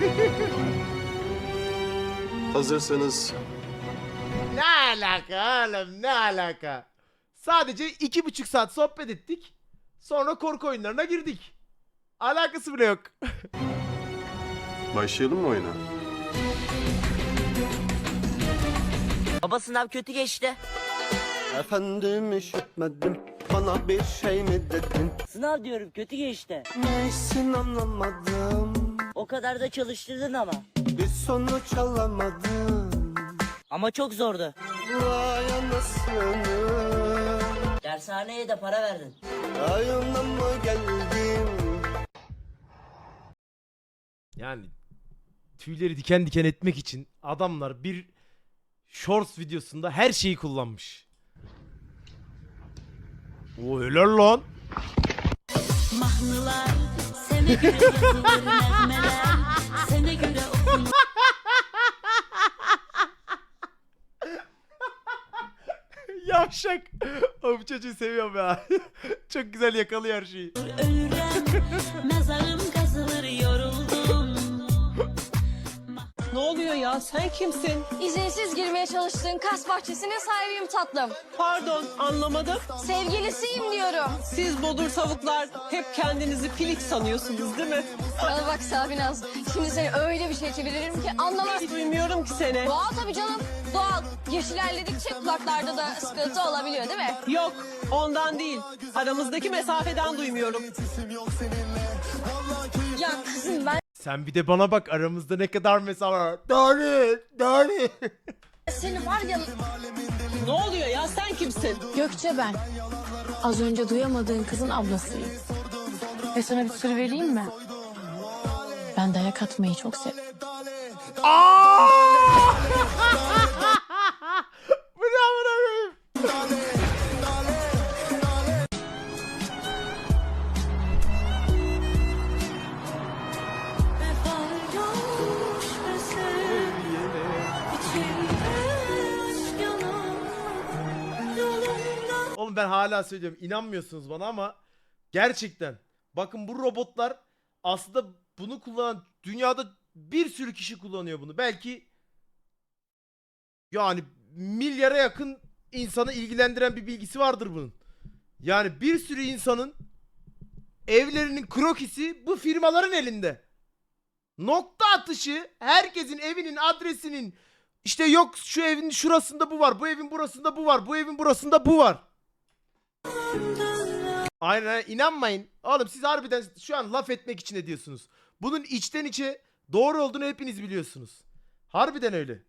Hazırsanız Ne alaka oğlum ne alaka? Sadece iki buçuk saat sohbet ettik. Sonra korku oyunlarına girdik. Alakası bile yok. başlayalım mı oyuna? Baba sınav kötü geçti. Efendim işitmedim bana bir şey mi dedin? Sınav diyorum kötü geçti. Neysin anlamadım O kadar da çalıştırdın ama. bir sonuç alamadım. Ama çok zordu. Vay anasını Dershaneye de para verdin. mı geldim? Yani tüyleri diken diken etmek için adamlar bir shorts videosunda her şeyi kullanmış. O helal lan. Mahlılar sene göre yazılır nezmeler Sene göre okunur Yavşak. O bu çocuğu seviyorum ya. Çok güzel yakalıyor her şeyi. ölürem Mezarım ya? Sen kimsin? İzinsiz girmeye çalıştığın kas bahçesinin sahibiyim tatlım. Pardon, anlamadım. Sevgilisiyim diyorum. Siz bodur tavuklar hep kendinizi filik sanıyorsunuz değil mi? Bana bak Sabinaz. Şimdi seni öyle bir şey çeviririm ki anlamazsın. Hiç duymuyorum ki seni. Doğal tabii canım. Doğal. Yaş ilerledikçe kulaklarda da sıkıntı olabiliyor değil mi? Yok, ondan değil. Aramızdaki mesafeden duymuyorum. Ya kızım ben Sen bir de bana bak aramızda ne kadar mesafe var. Dani, Dani. seni var ya... Ne oluyor ya? Sen kimsin? Gökçe ben. Az önce duyamadığın kızın ablasıyım. Ve sana bir sır vereyim mi? Ben dayak atmayı çok severim. Aa! Ben hala söylüyorum inanmıyorsunuz bana ama gerçekten bakın bu robotlar aslında bunu kullanan dünyada bir sürü kişi kullanıyor bunu. Belki yani milyara yakın insanı ilgilendiren bir bilgisi vardır bunun. Yani bir sürü insanın evlerinin krokisi bu firmaların elinde. Nokta atışı herkesin evinin adresinin işte yok şu evin şurasında bu var, bu evin burasında bu var, bu evin burasında bu var. Aynen inanmayın. Oğlum siz harbiden şu an laf etmek için ediyorsunuz. Bunun içten içe doğru olduğunu hepiniz biliyorsunuz. Harbiden öyle.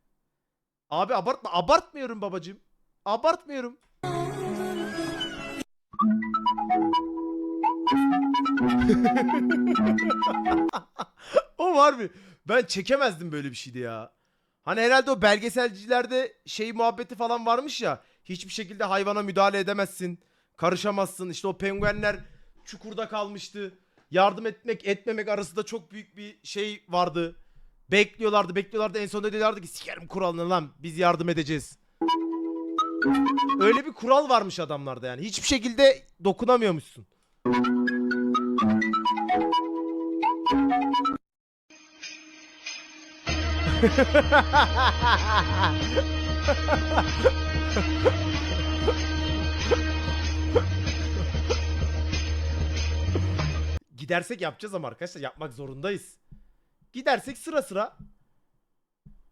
Abi abartma. Abartmıyorum babacığım. Abartmıyorum. o var mı? Ben çekemezdim böyle bir şeydi ya. Hani herhalde o belgeselcilerde şey muhabbeti falan varmış ya. Hiçbir şekilde hayvana müdahale edemezsin. Karışamazsın. İşte o penguenler çukurda kalmıştı. Yardım etmek etmemek arasında çok büyük bir şey vardı. Bekliyorlardı bekliyorlardı en sonunda diyorlardı ki sikerim kuralını lan biz yardım edeceğiz. Öyle bir kural varmış adamlarda yani. Hiçbir şekilde dokunamıyormuşsun. Gidersek yapacağız ama arkadaşlar yapmak zorundayız. Gidersek sıra sıra.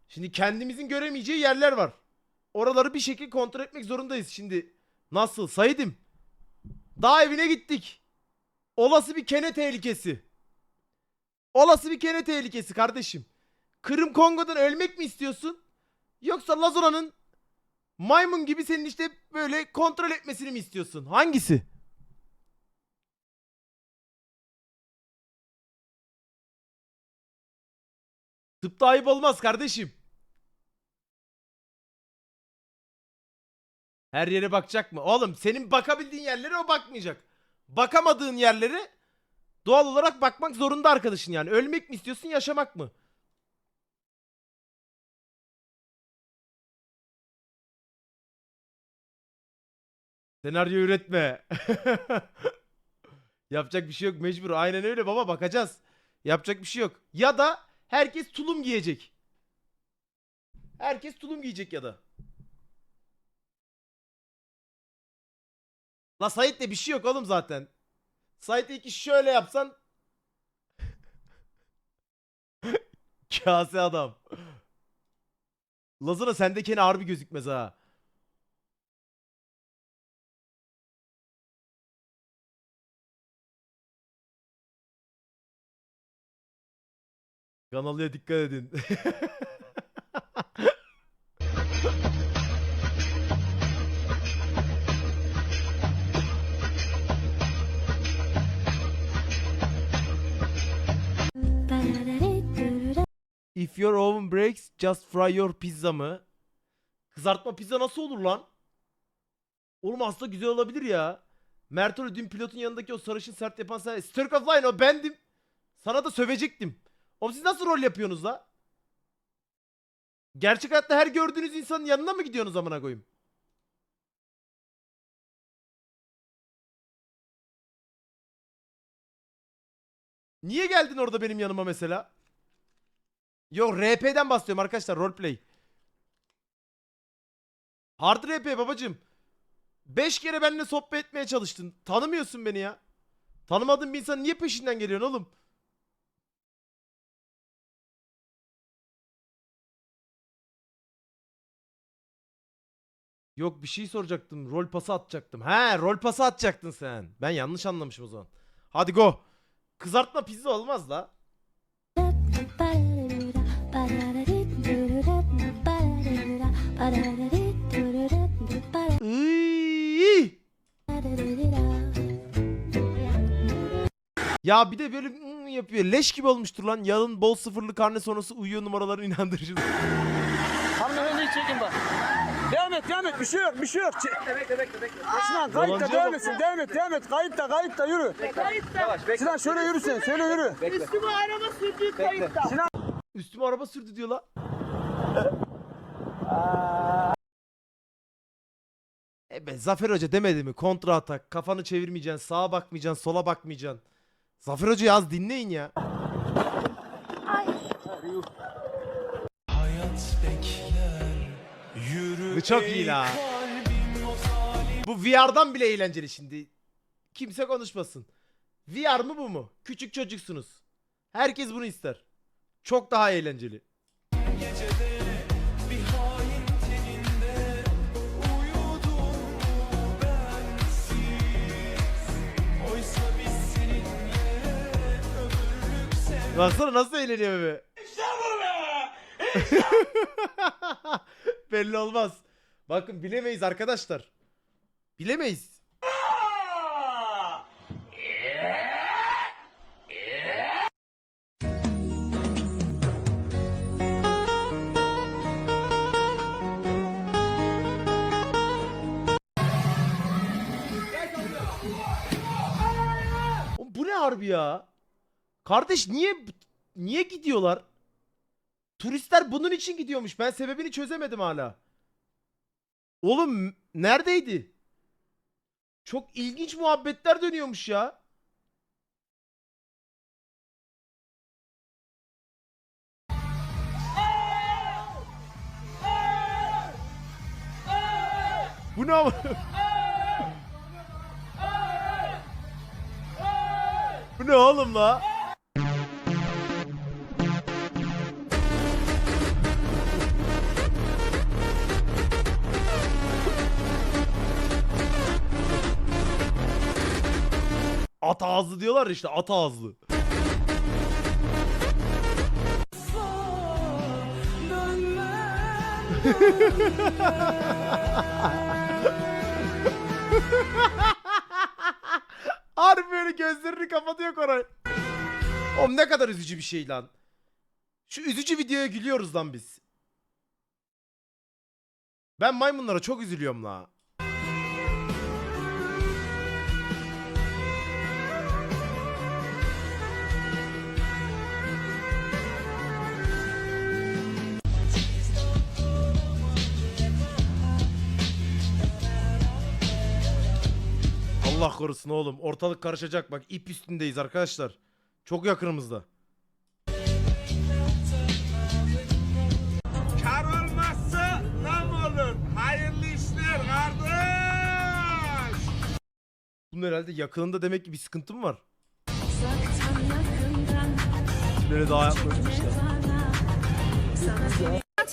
Şimdi kendimizin göremeyeceği yerler var. Oraları bir şekilde kontrol etmek zorundayız. Şimdi nasıl saydım? Dağ evine gittik. Olası bir kene tehlikesi. Olası bir kene tehlikesi kardeşim. Kırım Kongo'dan ölmek mi istiyorsun? Yoksa Lazona'nın maymun gibi senin işte böyle kontrol etmesini mi istiyorsun? Hangisi? Tıpta ayıp olmaz kardeşim. Her yere bakacak mı? Oğlum senin bakabildiğin yerlere o bakmayacak. Bakamadığın yerlere doğal olarak bakmak zorunda arkadaşın yani. Ölmek mi istiyorsun yaşamak mı? Senaryo üretme. Yapacak bir şey yok mecbur. Aynen öyle baba bakacağız. Yapacak bir şey yok. Ya da Herkes tulum giyecek. Herkes tulum giyecek ya da. La Sait'le bir şey yok oğlum zaten. Sait'le iki şöyle yapsan. Kase adam. Lazana sendekine harbi gözükmez ha. Kanalıya dikkat edin. If your oven breaks, just fry your pizza mı? Kızartma pizza nasıl olur lan? Oğlum aslında güzel olabilir ya. Mertolo dün pilotun yanındaki o sarışın sert yapan sen. Stirk of Line o bendim. Sana da sövecektim. Oğlum siz nasıl rol yapıyorsunuz la? Gerçek hayatta her gördüğünüz insanın yanına mı gidiyorsunuz amına koyayım? Niye geldin orada benim yanıma mesela? Yok RP'den bahsediyorum arkadaşlar roleplay. Hard RP babacım. 5 kere benimle sohbet etmeye çalıştın. Tanımıyorsun beni ya. Tanımadığın bir insan niye peşinden geliyorsun oğlum? Yok bir şey soracaktım. Rol pası atacaktım. He rol pası atacaktın sen. Ben yanlış anlamışım o zaman. Hadi go. Kızartma pizza olmaz la. Iiii. Ya bir de böyle mm yapıyor. Leş gibi olmuştur lan. Yalın bol sıfırlı karne sonrası uyuyor numaraları inandırıcı. Hanımefendi çekin bak. Devam et, devam et. Bir şey yok, bir şey yok. Bekle, bekle, bekle. bekle. Sinan kayıtta Yalancıya devam etsin, devam et, devam et. Kayıtta, kayıtta, yürü. Sinan şöyle yürü sen, şöyle yürü. Üstüme araba sürdü kayıtta. Sinan. Üstüme araba sürdü diyor la. E be Zafer Hoca demedi mi? Kontra atak. Kafanı çevirmeyeceksin. Sağa bakmayacaksın. Sola bakmayacaksın. Zafer Hoca yaz dinleyin ya. Bu çok iyi la. Bu VR'dan bile eğlenceli şimdi. Kimse konuşmasın. VR mı bu mu? Küçük çocuksunuz. Herkes bunu ister. Çok daha eğlenceli. Baksana nasıl eğleniyor bebe. Belli olmaz. Bakın bilemeyiz arkadaşlar. Bilemeyiz. Bu ne harbi ya? Kardeş niye niye gidiyorlar? Turistler bunun için gidiyormuş. Ben sebebini çözemedim hala. Oğlum neredeydi? Çok ilginç muhabbetler dönüyormuş ya. Bu ne? Bu ne oğlum la? At ağızlı diyorlar işte at ağızlı. Harbi böyle gözlerini kapatıyor Koray. Oğlum ne kadar üzücü bir şey lan. Şu üzücü videoya gülüyoruz lan biz. Ben maymunlara çok üzülüyorum la. Allah korusun oğlum. Ortalık karışacak bak. ip üstündeyiz arkadaşlar. Çok yakınımızda. Kar olmazsa nam olur. Hayırlı işler kardeş. Bunun herhalde yakınında demek ki bir sıkıntım var. Böyle daha yapmamışlar.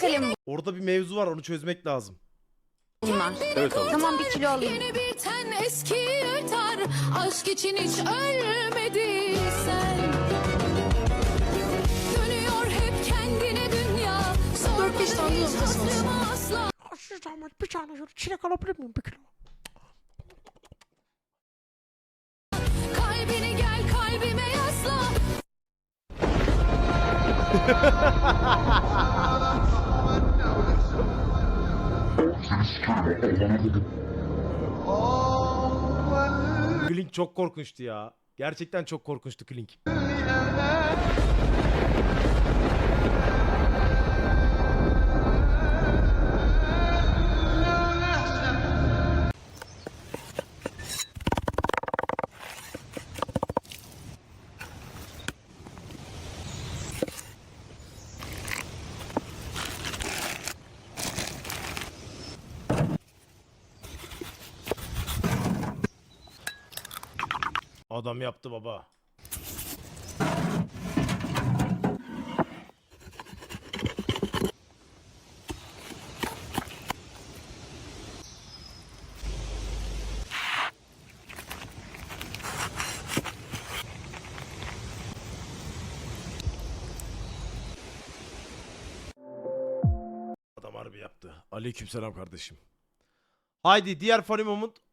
Kalem Orada bir mevzu var onu çözmek lazım. var. Evet abi. Tamam bir kilo alayım. Yeni biten eski Aşk için hiç ölmediysen. Dönüyor hep kendine dünya. Sorma hiç hatırıma asla? Bir tane şöyle çilek alabilir miyim bir kilo? Kalbini gel kalbime yasla Klink çok korkunçtu ya. Gerçekten çok korkunçtu Klink. Adam yaptı baba. Adam harbi yaptı. Aleykümselam kardeşim. Haydi diğer funny moment